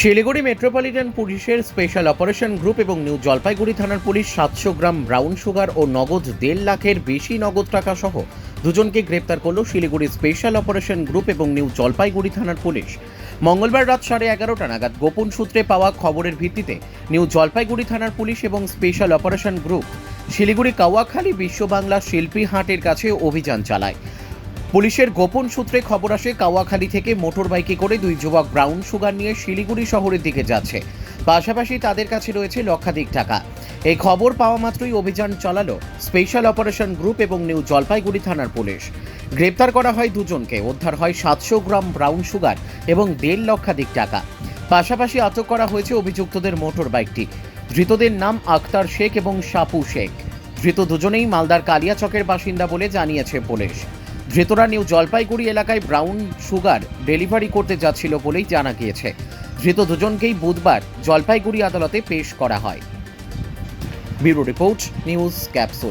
Siliguri metropolitan পুলিশের special operation group এবং new Jalpaiguri থানার পুলিশ সাতশো গ্রাম ব্রাউন সুগার ও নগদ দেড় লাখের বেশি নগদ টাকা সহ দুজনকে গ্রেপ্তার করল শিলিগুড়ি স্পেশাল অপারেশন গ্রুপ এবং নিউ জলপাইগুড়ি থানার পুলিশ। মঙ্গলবার রাত সাড়ে এগারোটা নাগাদ গোপন সূত্রে পাওয়া খবরের ভিত্তিতে নিউ জলপাইগুড়ি থানার পুলিশ এবং special operation group Siliguri Kawakhali Biswa Bangla শিল্পী হাটের কাছে অভিযান চালায়। পুলিশের গোপন সূত্রে খবর আসে, কাওয়াখালী থেকে মোটর বাইকে করে দুই যুবক ব্রাউন সুগার নিয়ে শিলিগুড়ি শহরের দিকে যাচ্ছে। পাশাপাশি তাদের কাছে রয়েছে লক্ষাধিক টাকা। এই খবর পাওয়া মাত্রই অভিযান চালালো স্পেশাল অপারেশন গ্রুপ এবং নিউ জলপাইগুড়ি থানার পুলিশ। গ্রেপ্তার করা হয় দুজনকে, উদ্ধার হয় সাতশো গ্রাম ব্রাউন সুগার এবং দেড় লক্ষাধিক টাকা। পাশাপাশি আটক করা হয়েছে অভিযুক্তদের মোটর বাইকটি ধৃতদের নাম আক্তার শেখ এবং সাপু শেখ। ধৃত দুজনেই মালদার কালিয়াচকের বাসিন্দা বলে জানিয়েছে পুলিশ। ধৃতরা নিউ জলপাইগুড়ি এলাকায় ব্রাউন সুগার ডেলিভারি করতে যাচ্ছিল বলেই জানা গিয়েছে। ধৃত দুজনকেই বুধবার জলপাইগুড়ি আদালতে পেশ করা হয়। Bureau report, news capsule.